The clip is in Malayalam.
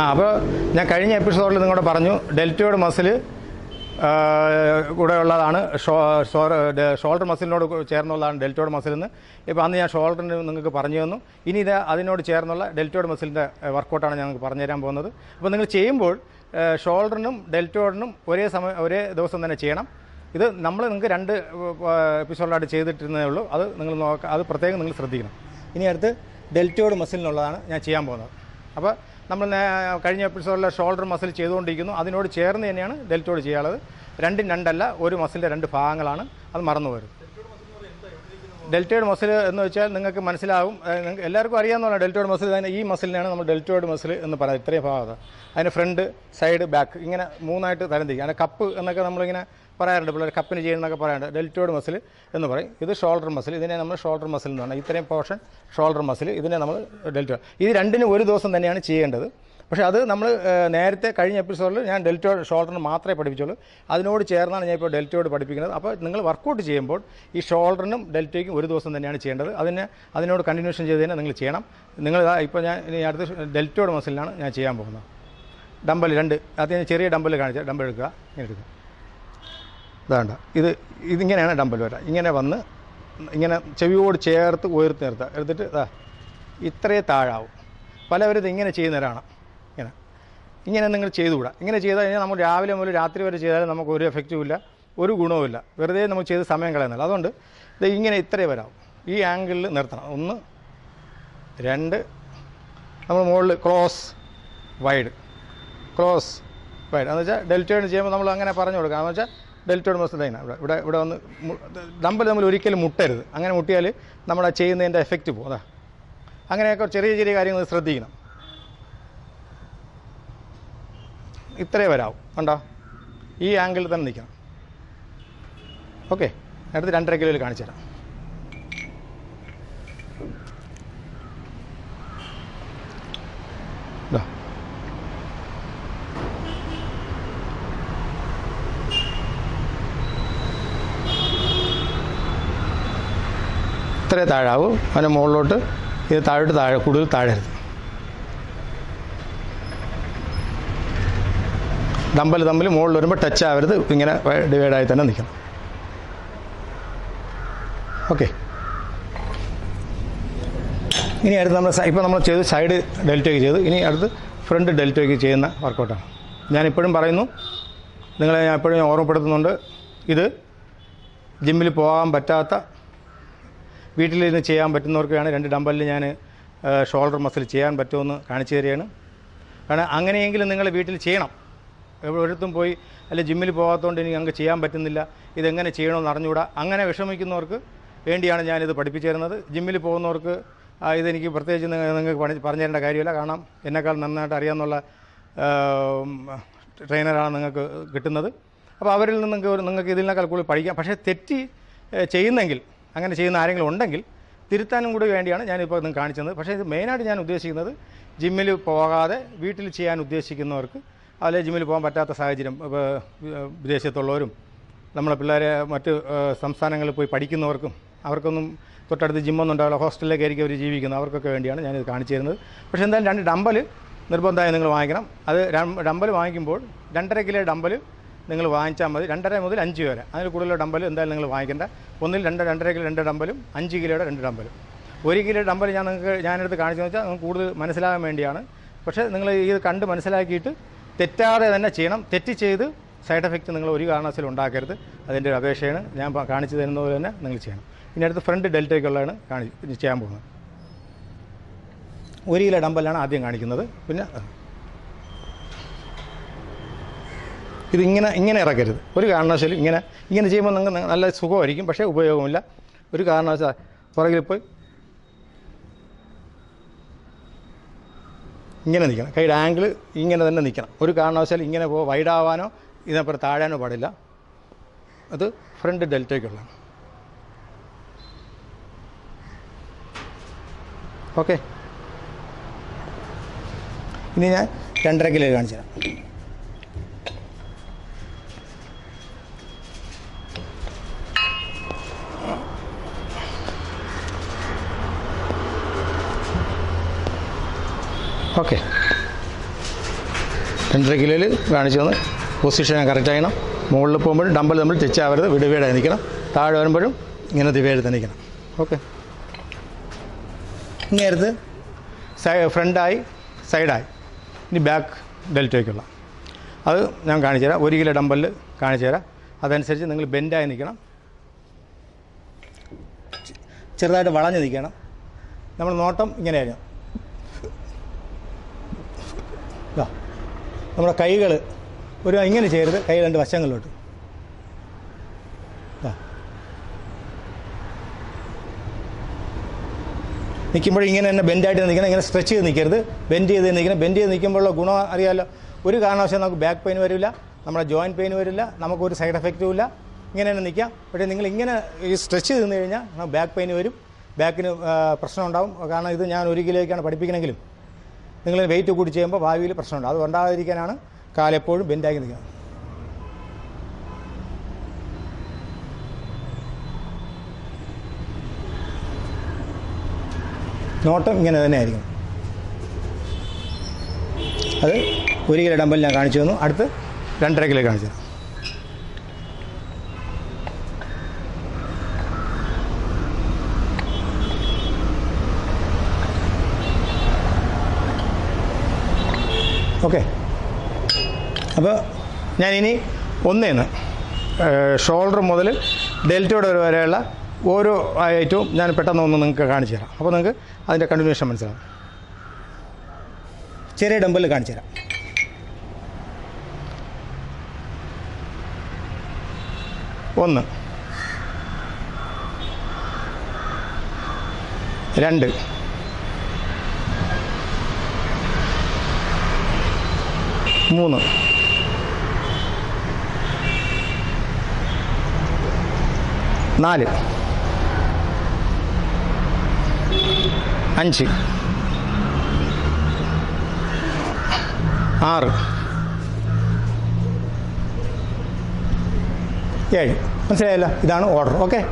ആ അപ്പോൾ ഞാൻ കഴിഞ്ഞ എപ്പിസോഡിൽ നിങ്ങളോട് പറഞ്ഞു ഡെൽറ്റോയുടെ മസിൽ കൂടെ ഉള്ളതാണ് ഷോൾഡർ മസിലിനോട് ചേർന്നുള്ളതാണ് ഡെൽറ്റോയുടെ മസിൽ എന്ന്. ഇപ്പോൾ അന്ന് ഞാൻ ഷോൾഡറിന് നിങ്ങൾക്ക് പറഞ്ഞു തന്നു. ഇനി ഇത് അതിനോട് ചേർന്നുള്ള ഡെൽറ്റോയുടെ മസിലിന്റെ വർക്കൗട്ടാണ് ഞാൻ നിങ്ങൾക്ക് പറഞ്ഞു തരാൻ പോകുന്നത്. അപ്പോൾ നിങ്ങൾ ചെയ്യുമ്പോൾ ഷോൾഡറിനും ഡെൽറ്റോഡിനും ഒരേ സമയം ഒരേ ദിവസം തന്നെ ചെയ്യണം. ഇത് നമ്മൾ നിങ്ങൾക്ക് രണ്ട് എപ്പിസോഡിലായിട്ട് ചെയ്തിട്ടിരുന്നേ ഉള്ളൂ. അത് നിങ്ങൾ നോക്കുക അത് പ്രത്യേകം നിങ്ങൾ ശ്രദ്ധിക്കണം. ഇനി അടുത്ത് ഡെൽറ്റോഡ് മസിലിനുള്ളതാണ് ഞാൻ ചെയ്യാൻ പോകുന്നത്. അപ്പോൾ നമ്മൾ കഴിഞ്ഞ എപ്പിസോഡിലെ ഷോൾഡർ മസിൽ ചെയ്തുകൊണ്ടിരിക്കുന്നു. അതിനോട് ചേർന്ന് തന്നെയാണ് ഡെൽറ്റോഡ് ചെയ്യാനുള്ളത് രണ്ടും രണ്ടല്ല ഒരു മസിലിന്റെ രണ്ട് ഭാഗങ്ങളാണ് അത് മറന്നു വരും ഡെൽറ്റോയിഡ് മസിൽ എന്ന് വെച്ചാൽ നിങ്ങൾക്ക് മനസ്സിലാവും എല്ലാവർക്കും അറിയാവുന്നതാണ് ഡെൽറ്റോയിഡ് മസിൽ തന്നെ ഈ മസിലിനാണ് നമ്മൾ ഡെൽറ്റോയിഡ് മസിൽ എന്ന് പറയുന്നത്. ഇത്രയും ഭാഗം. അതിന് ഫ്രണ്ട് സൈഡ് ബാക്ക് ഇങ്ങനെ മൂന്നായിട്ട് തരംതിരിക്കും അതിന്റെ കപ്പ് എന്നൊക്കെ നമ്മളിങ്ങനെ പറയാറുണ്ട് പിള്ളേർ കപ്പിന് ചെയ്യുന്നതൊക്കെ പറയാറുണ്ട്. ഡെൽറ്റോയിഡ് മസിൽ എന്ന് പറയും. ഇത് ഷോൾഡർ മസിൽ. ഇതിനെ നമ്മൾ ഷോൾഡർ മസിൽ എന്ന് പറഞ്ഞാൽ ഇത്രയും പോർഷൻ ഷോൾഡർ മസിൽ. ഇതിനെ നമ്മൾ ഡെൽറ്റോ. ഇത് രണ്ടിനും ഒരു ദിവസം തന്നെയാണ് ചെയ്യേണ്ടത്. പക്ഷേ അത് നമ്മൾ നേരത്തെ കഴിഞ്ഞ എപ്പിസോഡിൽ ഞാൻ ഡെൽറ്റോ ഷോൾഡറിന് മാത്രമേ പഠിപ്പിച്ചുള്ളൂ. അതിനോട് ചേർന്നാണ് ഞാൻ ഇപ്പോൾ ഡെൽറ്റോട് പഠിപ്പിക്കുന്നത്. അപ്പോൾ നിങ്ങൾ വർക്കൗട്ട് ചെയ്യുമ്പോൾ ഈ ഷോൾഡറിനും ഡെൽറ്റയ്ക്കും ഒരു ദിവസം തന്നെയാണ് ചെയ്യേണ്ടത്. അതിന് അതിനോട് കണ്ടിന്യൂഷൻ ചെയ്ത് തന്നെ നിങ്ങൾ ചെയ്യണം. നിങ്ങൾ ഇപ്പോൾ ഞാൻ ഇനി അടുത്ത ഡെൽറ്റോഡ് മസിലാണ് ഞാൻ ചെയ്യാൻ പോകുന്നത്. ഡമ്പൽ രണ്ട്. അത് ഞാൻ ചെറിയ ഡമ്പൽ കാണിച്ചാൽ ഡമ്പൽ എടുക്കുക ഞാൻ എടുക്കുക. ഇതാണ്ട. ഇത് ഇതിങ്ങനെയാണ് ഡമ്പൽ വരാം. ഇങ്ങനെ വന്ന് ഇങ്ങനെ ചെവിയോട് ചേർത്ത് ഉയർത്തി നിർത്തുക എടുത്തിട്ട് ഇതാ ഇത്രയേ താഴാവും. പലവരും ഇത് ഇങ്ങനെ ചെയ്യുന്നവരാണ്. ഇങ്ങനെ. ഇങ്ങനെ നിങ്ങൾ ചെയ്തുകൂടാ. ഇങ്ങനെ ചെയ്താൽ കഴിഞ്ഞാൽ നമ്മൾ രാവിലെ മുതൽ രാത്രി വരെ ചെയ്താലും നമുക്ക് ഒരു എഫക്റ്റും ഇല്ല ഒരു ഗുണവുമില്ല വെറുതെ നമുക്ക് ചെയ്ത് സമയം കളയുന്നില്ല. അതുകൊണ്ട് ഇത് ഇങ്ങനെ ഇത്രയേ വരാവും. ഈ ആംഗിളിൽ നിർത്തണം. ഒന്ന് രണ്ട് നമ്മൾ മുകളിൽ ക്ലോസ് വൈഡ് ക്ലോസ് വൈഡ് എന്ന് വെച്ചാൽ ഡെൽറ്റേൺ ചെയ്യുമ്പോൾ നമ്മൾ അങ്ങനെ പറഞ്ഞു കൊടുക്കുക എന്ന് വെച്ചാൽ ഡെൽറ്റോയിഡ് മസിൽ തന്നെ ഇവിടെ ഇവിടെ ഇവിടെ വന്ന് ഡമ്പൽ നമ്മൾ ഒരിക്കലും മുട്ടരുത്. അങ്ങനെ മുട്ടിയാൽ നമ്മൾ ആ ചെയ്യുന്നതിന്റെ എഫക്റ്റ് പോകും അതാ. അങ്ങനെയൊക്കെ ചെറിയ ചെറിയ കാര്യങ്ങൾ ശ്രദ്ധിക്കണം. ഇത്രേ വരാവും. കണ്ടോ? ഈ ആംഗിളിൽ തന്നെ നിൽക്കണം ഓക്കെ അടുത്ത് രണ്ടര കിലോയിൽ കാണിച്ചു തരാം. ഇതാ. ഇത്രേ താഴാവൂ. അതിന് മുകളിലോട്ട് ഇത് താഴോട്ട് താഴെ കൂടുതൽ താഴരുത്. ഡമ്പൽ തമ്മിൽ മുകളിൽ വരുമ്പോൾ ടച്ച് ആവരുത്. ഇങ്ങനെ ഡിവൈഡായി തന്നെ നിൽക്കണം. ഓക്കെ ഇനി അടുത്ത് നമ്മൾ ഇപ്പോൾ നമ്മൾ ചെയ്ത് സൈഡ് ഡെൽറ്റയ്ക്ക് ചെയ്തു. ഇനി അടുത്ത് ഫ്രണ്ട് ഡെൽറ്റയ്ക്ക് ചെയ്യുന്ന വർക്കൗട്ടാണ് ഞാൻ ഇപ്പോഴും പറയുന്നു. നിങ്ങളെ ഞാൻ എപ്പോഴും ഓർമ്മപ്പെടുത്തുന്നുണ്ട്. ഇത് ജിമ്മിൽ പോകാൻ പറ്റാത്ത വീട്ടിലിരുന്ന് ചെയ്യാൻ പറ്റുന്നവർക്കാണ് രണ്ട് ഡമ്പലിൽ ഞാൻ ഷോൾഡർ മസിൽ ചെയ്യാൻ പറ്റുമെന്ന് കാണിച്ചു തരികയാണ്. കാരണം അങ്ങനെയെങ്കിലും നിങ്ങൾ വീട്ടിൽ ചെയ്യണം. എവിടത്തും പോയി അല്ലെ ജിമ്മിൽ പോകാത്തതുകൊണ്ട് ഇനി ഞങ്ങൾക്ക് ചെയ്യാൻ പറ്റുന്നില്ല. ഇതെങ്ങനെ ചെയ്യണമെന്ന് അറിഞ്ഞുകൂടാ. അങ്ങനെ വിഷമിക്കുന്നവർക്ക് വേണ്ടിയാണ് ഞാനിത് പഠിപ്പിച്ചു തരുന്നത്. ജിമ്മിൽ പോകുന്നവർക്ക് ഇതെനിക്ക് പ്രത്യേകിച്ച് നിങ്ങൾക്ക് പണി പറഞ്ഞു തരേണ്ട കാര്യമില്ല. കാരണം എന്നെക്കാൾ നന്നായിട്ട് അറിയാമെന്നുള്ള ട്രെയിനറാണ് നിങ്ങൾക്ക് കിട്ടുന്നത്. അപ്പോൾ അവരിൽ നിന്ന് നിങ്ങൾക്ക് നിങ്ങൾക്ക് ഇതിനേക്കാൾ കൂടുതൽ പഠിക്കാം. പക്ഷേ തെറ്റി ചെയ്യുന്നെങ്കിൽ അങ്ങനെ ചെയ്യുന്ന ആരെങ്കിലും ഉണ്ടെങ്കിൽ തിരുത്താനും കൂടി വേണ്ടിയാണ് ഞാനിപ്പോൾ ഇതും കാണിച്ചത്. പക്ഷേ ഇത് മെയിനായിട്ട് ഞാൻ ഉദ്ദേശിക്കുന്നത് ജിമ്മിൽ പോകാതെ വീട്ടിൽ ചെയ്യാൻ ഉദ്ദേശിക്കുന്നവർക്ക് അതിലെ ജിമ്മിൽ പോകാൻ പറ്റാത്ത സാഹചര്യം ഇപ്പോൾ വിദേശത്തുള്ളവരും നമ്മളെ പിള്ളേരെ മറ്റ് സംസ്ഥാനങ്ങളിൽ പോയി പഠിക്കുന്നവർക്കും അവർക്കൊന്നും തൊട്ടടുത്ത് ജിമ്മൊന്നും ഉണ്ടാവില്ല ഹോസ്റ്റലിലേക്ക് ആയിരിക്കും അവർ ജീവിക്കുന്നത്. അവർക്കൊക്കെ വേണ്ടിയാണ് ഞാനിത് കാണിച്ചു തരുന്നത്. പക്ഷേ എന്തായാലും രണ്ട് ഡമ്പൽ നിർബന്ധമായി നിങ്ങൾ വാങ്ങിക്കണം. അത് ഡമ്പൽ വാങ്ങിക്കുമ്പോൾ രണ്ടര കിലോ ഡമ്പൽ നിങ്ങൾ വാങ്ങിച്ചാൽ മതി. രണ്ടര മുതൽ അഞ്ച് വരെ. അതിൽ കൂടുതൽ ഡമ്പൽ എന്തായാലും നിങ്ങൾ വാങ്ങിക്കേണ്ട. ഒന്നിൽ രണ്ട് രണ്ടര കിലോ രണ്ട് ഡമ്പലും അഞ്ച് കിലോയുടെ രണ്ട് ഡമ്പലും ഒരു കിലോ ഡമ്പൽ ഞാൻ നിങ്ങൾക്ക് ഞാനെടുത്ത് കാണിച്ചു വെച്ചാൽ നിങ്ങൾക്ക് കൂടുതൽ മനസ്സിലാകാൻ വേണ്ടിയാണ്. പക്ഷേ നിങ്ങൾ ഇത് കണ്ട് മനസ്സിലാക്കിയിട്ട് തെറ്റാതെ തന്നെ ചെയ്യണം. തെറ്റ് ചെയ്ത് സൈഡ് എഫക്റ്റ് നിങ്ങൾ ഒരു കാരണവശാലും ഉണ്ടാക്കരുത്. അതിന്റെ ഒരു അപേക്ഷയാണ് ഞാൻ കാണിച്ചു തരുന്നത് പോലെ തന്നെ നിങ്ങൾ ചെയ്യണം. ഇനി അടുത്ത് ഫ്രണ്ട് ഡെൽറ്റയ്ക്കുള്ളതാണ് കാണി ചെയ്യാൻ പോകുന്നത്. ഒരു കിലോ ഡമ്പലാണ് ആദ്യം കാണിക്കുന്നത്. പിന്നെ ഇതിങ്ങനെ ഇങ്ങനെ ഇറക്കരുത്. ഒരു കാരണവശാലും ഇങ്ങനെ ഇങ്ങനെ ചെയ്യുമ്പോൾ നിങ്ങൾക്ക് നല്ല സുഖമായിരിക്കും പക്ഷേ ഉപയോഗമില്ല ഒരു കാരണവശാൽ പുറകിൽ പോയി ഇങ്ങനെ നിൽക്കണം. കൈയുടെ ആംഗിൾ ഇങ്ങനെ തന്നെ നിൽക്കണം. ഒരു കാരണവശാലും ഇങ്ങനെ പോ വൈഡാവാനോ ഇതിനപ്പുറം താഴാനോ പാടില്ല. അത് ഫ്രണ്ട് ഡെൽറ്റയ്ക്കുള്ളതാണ്. ഓക്കെ. ഇനി ഞാൻ രണ്ടര കിലോ കാണിച്ചു തരാം ഓക്കെ. രണ്ടര കിലോയിൽ കാണിച്ചു തന്ന്. പൊസിഷൻ കറക്റ്റ് ആയിണം മുകളിൽ പോകുമ്പോഴും ഡമ്പൽ നമ്മൾ തെച്ചാവരുത് വിടുവേടായി നിൽക്കണം. താഴെ വരുമ്പോഴും ഇങ്ങനെ ദിവേഴത്ത് നിൽക്കണം. ഓക്കെ. ഇങ്ങനെ സൈ ഫ്രണ്ടായി സൈഡായി ഇനി ബാക്ക് ഡെൽറ്റയ്ക്കുള്ള അത് ഞാൻ കാണിച്ചു തരാം. ഒരു കിലോ ഡമ്പലിൽ കാണിച്ചു തരാം. അതനുസരിച്ച് നിങ്ങൾ ബെൻഡായി നിൽക്കണം. ചെറുതായിട്ട് വളഞ്ഞ് നിൽക്കണം. നമ്മൾ നോട്ടം ഇങ്ങനെയായിരുന്നു. നമ്മുടെ കൈകൾ ഒരു ഇങ്ങനെ ചെയ്യരുത്. കൈ രണ്ട് വശങ്ങളിലോട്ട്. നിൽക്കുമ്പോൾ ഇങ്ങനെ തന്നെ ബെൻഡായിട്ട് നിൽക്കണം. ഇങ്ങനെ സ്ട്രെച്ച് ചെയ്ത് നിൽക്കരുത്. ബെൻഡ് ചെയ്ത് നിൽക്കണം. ബെൻഡ് ചെയ്ത് നിൽക്കുമ്പോഴുള്ള ഗുണം അറിയാമല്ലോ ഒരു കാരണവശാലും നമുക്ക് ബാക്ക് പെയിൻ വരില്ല. നമ്മുടെ ജോയിന്റ് പെയിൻ വരില്ല. നമുക്കൊരു സൈഡ് എഫക്റ്റും ഇല്ല. ഇങ്ങനെ തന്നെ നിൽക്കാം. പക്ഷേ നിങ്ങൾ ഇങ്ങനെ ഈ സ്ട്രെച്ച് ചെയ്ത് നിന്ന് കഴിഞ്ഞാൽ ബാക്ക് പെയിൻ വരും. ബാക്കിന് പ്രശ്നം ഉണ്ടാവും കാരണം ഇത് ഞാൻ ഒരു കിലോയ്ക്കാണ് പഠിപ്പിക്കണമെങ്കിലും നിങ്ങൾ വെയിറ്റ് കൂടി ചെയ്യുമ്പോൾ ഭാവിയിൽ പ്രശ്നമുണ്ട്. അത് ഉണ്ടാകാതിരിക്കാനാണ് കാലെപ്പോഴും ബെൻഡാക്കി നിൽക്കുന്നത്. നോട്ടം ഇങ്ങനെ തന്നെ ആയിരിക്കും അത് ഒരു കിലോ ഡമ്പൽ ഞാൻ കാണിച്ചു തന്നു. അടുത്ത് രണ്ടര കിലോ കാണിച്ചു തരാം ഓക്കെ. അപ്പോൾ ഞാനിനി ഒന്നേന്ന് ഷോൾഡർ മുതൽ ഡെൽറ്റയുടെ വരെയുള്ള ഓരോ ഐറ്റവും ഞാൻ പെട്ടെന്ന് ഒന്ന് നിങ്ങൾക്ക് കാണിച്ചു തരാം. അപ്പോൾ നിങ്ങൾക്ക് അതിന്റെ കണ്ടിന്യൂഷൻ മനസ്സിലാവും. ചെറിയ ഡമ്പിൽ കാണിച്ചു തരാം. ഒന്ന് രണ്ട് മൂന്ന്. നാല്. അഞ്ച്. ആറ്. ഏഴ്. മനസ്സിലായല്ലോ? ഇതാണ് ഓർഡർ ഓക്കെ